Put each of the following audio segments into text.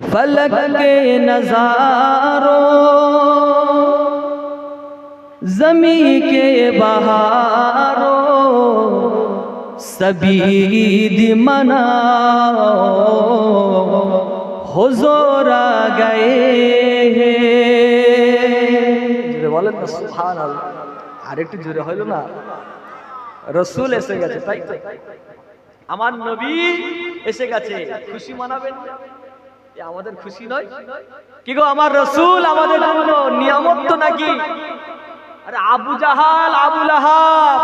फलक के नजारों जमी के बहारों सभी ईद मनाओ हुजूर आ गए জোরে বলেন না সুবহানাল্লাহ আর একটু জোরে হইল না রসুল এসে গেছে তাই তো আমার নবী এসে গেছে খুশি মানাবেন এ আমাদের খুশি নয়? কি গো, আমার রসুল আমাদের জন্য নিয়ামত তো নাকি? আরে Abu Jahal, Abu Lahab,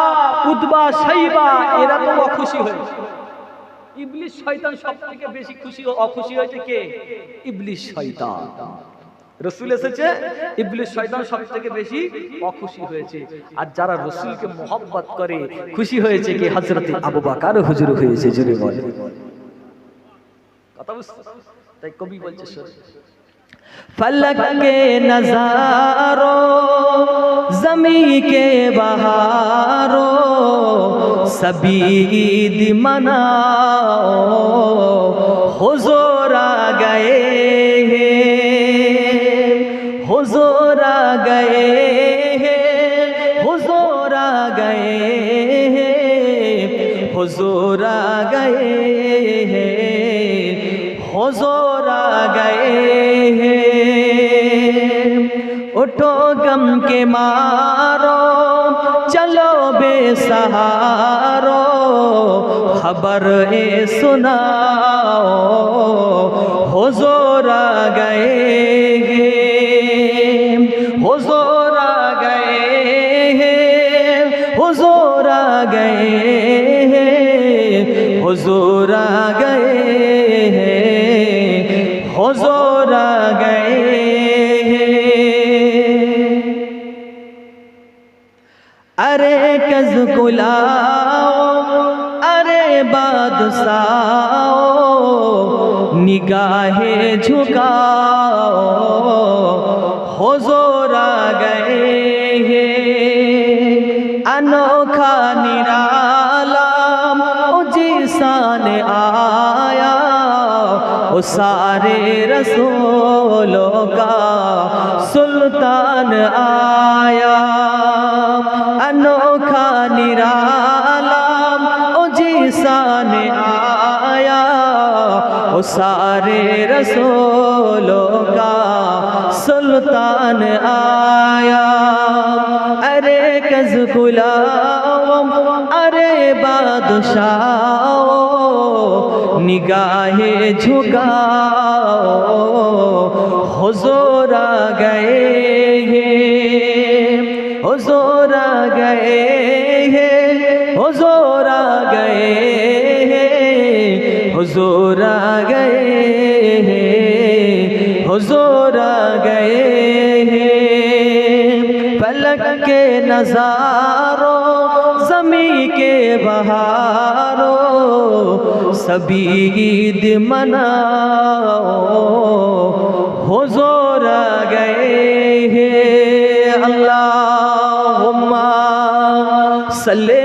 Utba Shaiba এরা তো অখুশি হয়েছে ইবলিশ শয়তান সব থেকে বেশি খুশি অখুশি হয়েছে কে? ইবলিশ শয়তান। রসুল এসেছে শয়তান বেশি অখুশি হয়েছে। আর যারা রসুলকে মোহব্বত করে, খুশি হয়েছে কি? হজরত আবু বাকার হুজুর হয়েছে জুড়ে কথা বুঝতে তাই কবি فلک کے نظاروں زمیں کے بہاروں سبھی عید مناؤ حضور آ گئے حضور آ گئے حضور آ گئے حضور آ گئے ہیں۔ زور آ گئے ہیں۔ اٹھو غم کے مارو، چلو بے سہارو، خبر اے سناؤ، حضور آ گئے ہیں۔ حضور آ گئے ہیں، حضور آ گئے حضور آ گئے ارے کز کلاؤ ارے بادشاہ نگاہیں جھکاؤ ہو آ گئے انوکھا نرالا اجی سان آ वो सारे रसूलों का सुल्तान आया अनोखा निराला ओ जिसान आया वो सारे रसूलों का सुल्तान आया अरे कज गुलाओ अरे बादशाओ निगाहें झुकाओ हुजूर आ गए हैं हुजूर आ गए हैं हुजूर आ गए हैं हुजूर आ गए हैं हुजूर आ गए हैं फलक के नजारों کے بہارو سبھی عید مناؤ۔ ہو زور گئے ہیں اللہم صلی